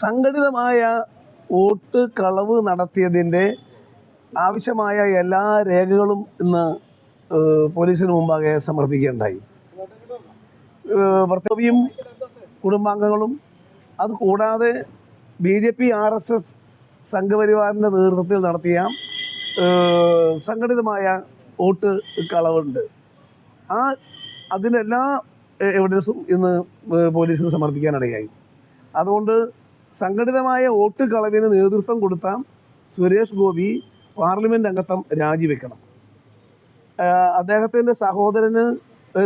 സംഘടിതമായ വോട്ട് കളവ് നടത്തിയതിന്റെ ആവശ്യമായ എല്ലാ രേഖകളും ഇന്ന് പോലീസിന് മുമ്പാകെ സമർപ്പിക്കുകയുണ്ടായി. ഭർത്താവിയും കുടുംബാംഗങ്ങളും അത് കൂടാതെ B J P R S S സംഘപരിവാറിന്റെ നേതൃത്വത്തിൽ നടത്തിയ സംഘടിതമായ വോട്ട് കളവുണ്ട്. ആ അതിനെല്ലാ എവിഡൻസും ഇന്ന് പോലീസിന് സമർപ്പിക്കാനിടയായി. അതുകൊണ്ട് സംഘടിതമായ വോട്ട് കളവിന് നേതൃത്വം കൊടുത്ത സുരേഷ് ഗോപി പാർലമെന്റ് അംഗത്വം രാജിവെക്കണം. അദ്ദേഹത്തിന്റെ സഹോദരന്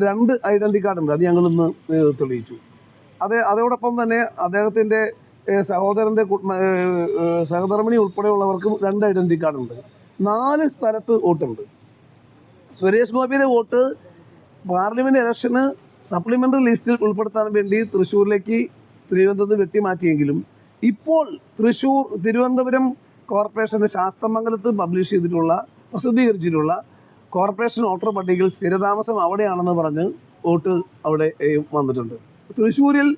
രണ്ട് ഐഡന്റി കാർഡ് ഉണ്ട്. അത് ഞങ്ങളിന്ന് തെളിയിച്ചു. അത് അതോടൊപ്പം തന്നെ അദ്ദേഹത്തിന്റെ സഹോദരന്റെ സഹധർമ്മിണി ഉൾപ്പെടെയുള്ളവർക്കും രണ്ട് ഐഡന്റി കാർഡ് ഉണ്ട്. നാല് സ്ഥലത്ത് വോട്ടുണ്ട്. സുരേഷ് ഗോപിയുടെ വോട്ട് പാർലമെന്റ് ഇലക്ഷന് സപ്ലിമെന്ററി ലിസ്റ്റിൽ ഉൾപ്പെടുത്താൻ വേണ്ടി തൃശ്ശൂരിലേക്ക് തിരുവനന്തപുരത്ത് വെട്ടിമാറ്റിയെങ്കിലും ഇപ്പോൾ തൃശ്ശൂർ തിരുവനന്തപുരം കോർപ്പറേഷന്റെ ശാസ്തമംഗലത്ത് പബ്ലിഷ് ചെയ്തിട്ടുള്ള പ്രസിദ്ധീകരിച്ചിട്ടുള്ള കോർപ്പറേഷൻ വോട്ടർ പട്ടികയിൽ സ്ഥിരതാമസം അവിടെയാണെന്ന് പറഞ്ഞ് വോട്ട് അവിടെ വന്നിട്ടുണ്ട്. തൃശ്ശൂരിൽ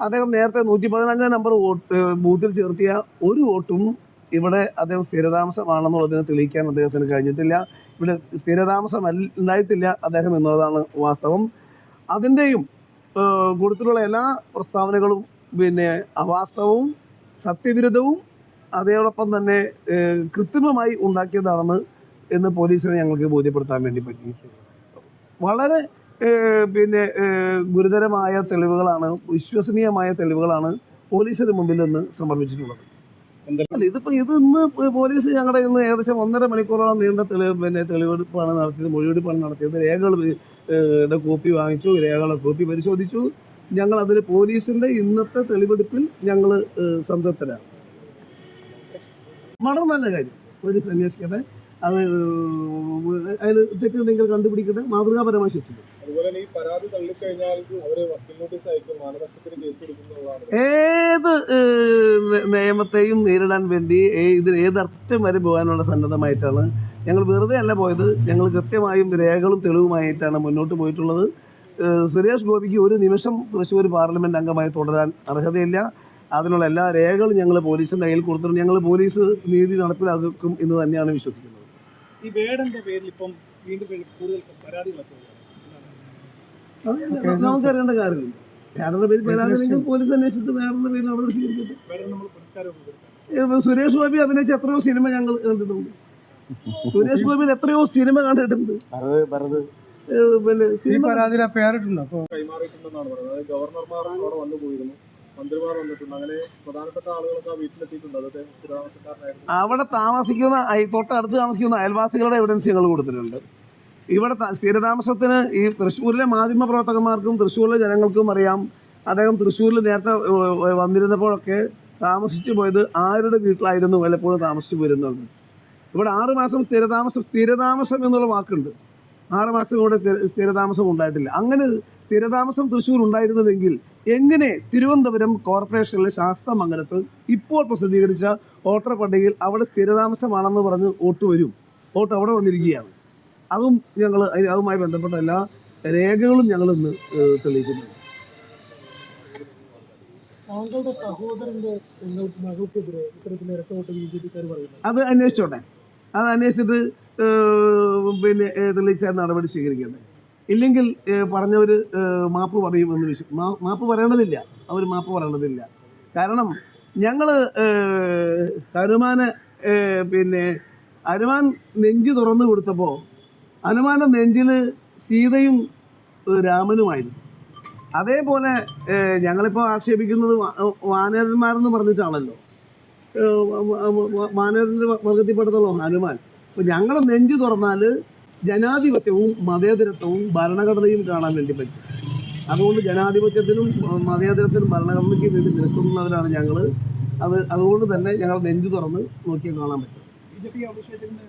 അദ്ദേഹം നേരത്തെ നൂറ്റി പതിനഞ്ചാം നമ്പർ വോട്ട് ബൂത്തിൽ ചേർത്തിയ ഒരു വോട്ടും ഇവിടെ അദ്ദേഹം സ്ഥിരതാമസമാണെന്നുള്ളതിനെ തെളിയിക്കാൻ അദ്ദേഹത്തിന് കഴിഞ്ഞിട്ടില്ല. ഇവിടെ സ്ഥിരതാമസം ഉണ്ടായിട്ടില്ല അദ്ദേഹം എന്നുള്ളതാണ് വാസ്തവം. അതിന്റെയും കൂടുതലുള്ള എല്ലാ പ്രസ്താവനകളും പിന്നെ അവാസ്തവവും സത്യവിരുദ്ധവും അതോടൊപ്പം തന്നെ കൃത്രിമമായി ഉണ്ടാക്കിയതാണെന്ന് എന്ന് പോലീസിനെ ഞങ്ങൾക്ക് ബോധ്യപ്പെടുത്താൻ വേണ്ടി പറ്റി വളരെ പിന്നെ ഗുരുതരമായ തെളിവുകളാണ് വിശ്വസനീയമായ തെളിവുകളാണ് പോലീസിന് മുമ്പിൽ നിന്ന് സമർപ്പിച്ചിട്ടുള്ളത് അല്ല ഇതിപ്പോ ഇത് ഇന്ന് പോലീസ് ഞങ്ങളുടെ ഇന്ന് ഏകദേശം ഒന്നര മണിക്കൂറോളം നീണ്ട തെളിവ് പിന്നെ തെളിവെടുപ്പാണ് നടത്തിയത് മൊഴിയെടുപ്പാണ് നടത്തിയത്. രേഖകൾ കോപ്പി വാങ്ങിച്ചു രേഖകളുടെ കോപ്പി പരിശോധിച്ചു. ഞങ്ങൾ അതിൽ പോലീസിന്റെ ഇന്നത്തെ തെളിവെടുപ്പിൽ ഞങ്ങൾ സംതൃപ്തരാണ്. വളരെ നല്ല കാര്യം. പോലീസ് അന്വേഷിക്കട്ടെ. അത് അതിൽ നിങ്ങൾ കണ്ടുപിടിക്കട്ടെ. മാതൃകാപരമായി ശിക്ഷിക്കും. ഏത് നിയമത്തെയും നേരിടാൻ വേണ്ടി ഇതിൽ ഏത് അർത്ഥം വരെ പോകാനുള്ള സന്നദ്ധമായിട്ടാണ് ഞങ്ങൾ വെറുതെ അല്ല പോയത്. ഞങ്ങൾ കൃത്യമായും രേഖകളും തെളിവുമായിട്ടാണ് മുന്നോട്ട് പോയിട്ടുള്ളത്. സുരേഷ് ഗോപിക്ക് ഒരു നിമിഷം തൃശ്ശൂർ പാർലമെന്റ് അംഗമായി തുടരാൻ അർഹതയില്ല. അതിനുള്ള എല്ലാ രേഖകളും ഞങ്ങൾ പോലീസിന്റെ കയ്യിൽ കൊടുത്തിട്ടുണ്ട്. ഞങ്ങൾ പോലീസ് നീതി നടപ്പിലാക്കും എന്ന് തന്നെയാണ് വിശ്വസിക്കുന്നത്. ഈ വേടന്റെ പേരിൽ ഇപ്പം വീണ്ടും പേരിൽ കൂടുതൽ പരാതികളൊക്കെ ഉള്ളത്. അത് നമുക്കറിയേണ്ട കാര്യമില്ല. വേറെ പേര് പരാതി പോലീസ് അന്വേഷിച്ചിട്ട് വേറെ പേരിൽ അവിടെ സ്വീകരിക്കട്ടെ. സുരേഷ് ഗോപി അഭിനയിച്ച എത്രയോ സിനിമ ഞങ്ങൾ കണ്ടിട്ടുണ്ട്. സുരേഷ് ഗോപിയിൽ എത്രയോ സിനിമ കണ്ടിട്ടുണ്ട്. ഈ പരാതിയിൽ കൈമാറിയിട്ടുണ്ടെന്നാണ് പറയുന്നത് ഗവർണർമാർ അവിടെ വന്നു പോയിരുന്നു. മന്ത്രിമാർ വന്നിട്ടുണ്ട്. അങ്ങനെ പ്രധാനപ്പെട്ട ആളുകളൊക്കെ ആ വീട്ടിലെത്തിയിട്ടുണ്ട്. അതൊക്കെ സ്ഥിരതാമസക്കാരനായിരുന്നു അവിടെ താമസിക്കുന്ന തൊട്ടടുത്ത് താമസിക്കുന്ന അയൽവാസികളുടെ എവിഡൻസ് ഞങ്ങൾ കൊടുത്തിട്ടുണ്ട്. ഇവിടെ സ്ഥിരതാമസത്തിന് ഈ തൃശ്ശൂരിലെ മാധ്യമ പ്രവർത്തകന്മാർക്കും തൃശ്ശൂരിലെ ജനങ്ങൾക്കും അറിയാം. അദ്ദേഹം തൃശ്ശൂരിൽ നേരത്തെ വന്നിരുന്നപ്പോഴൊക്കെ താമസിച്ചു പോയത് ആരുടെ വീട്ടിലായിരുന്നു വല്ലപ്പോഴും താമസിച്ചു പോയിരുന്നത്? ഇവിടെ ആറ് മാസം സ്ഥിരതാമസം സ്ഥിരതാമസം എന്നുള്ള വാക്കുണ്ട്. ആറ് മാസം കൂടെ സ്ഥിര- സ്ഥിരതാമസം ഉണ്ടായിട്ടില്ല. അങ്ങനെ സ്ഥിരതാമസം തൃശ്ശൂർ ഉണ്ടായിരുന്നുവെങ്കിൽ എങ്ങനെ തിരുവനന്തപുരം കോർപ്പറേഷനിലെ ശാസ്തമംഗലത്ത് ഇപ്പോൾ പ്രസിദ്ധീകരിച്ച വോട്ടർ പട്ടികയിൽ അവിടെ സ്ഥിരതാമസമാണെന്ന് പറഞ്ഞ് വോട്ട് വരും? വോട്ട് അവിടെ വന്നിരിക്കുകയാണ്. അതും ഞങ്ങൾ അതുമായി ബന്ധപ്പെട്ട എല്ലാ രേഖകളും ഞങ്ങൾ ഇന്ന് തെളിയിച്ചിട്ടുണ്ട്. അത് അന്വേഷിച്ചോട്ടെ. അത് അന്വേഷിച്ചിട്ട് പിന്നെ തെളിയിച്ചാൽ തെളിയിച്ച നടപടി സ്വീകരിക്കട്ടെ ഇല്ലെങ്കിൽ പറഞ്ഞവർ മാപ്പ് പറയുമെന്ന് വിശ്വ മാപ്പ് പറയേണ്ടതില്ല. അവർ മാപ്പ് പറയേണ്ടതില്ല. കാരണം ഞങ്ങൾ ഹനുമാനെ പിന്നെ ഹനുമാൻ നെഞ്ച് തുറന്നു കൊടുത്തപ്പോൾ ഹനുമാന്റെ നെഞ്ചിൽ സീതയും രാമനുമായിരുന്നു. അതേപോലെ ഞങ്ങളിപ്പോൾ ആക്ഷേപിക്കുന്നത് വാനരന്മാരെന്ന് പറഞ്ഞിട്ടാണല്ലോ. ഏഹ്, വർഗത്തിൽ വ- വ- ഹനുമാൻ. അപ്പോൾ ഞങ്ങളുടെ നെഞ്ചു തുറന്നാൽ ജനാധിപത്യവും മതേതരത്വവും ഭരണഘടനയും കാണാൻ വേണ്ടി പറ്റും. അതുകൊണ്ട് ജനാധിപത്യത്തിനും മതേതരത്തിനും ഭരണഘടനയ്ക്കും വേണ്ടി നിൽക്കുന്നവരാണ് ഞങ്ങൾ അത് അതുകൊണ്ട് തന്നെ ഞങ്ങൾ നെഞ്ചു തുറന്ന് നോക്കി കാണാൻ പറ്റും.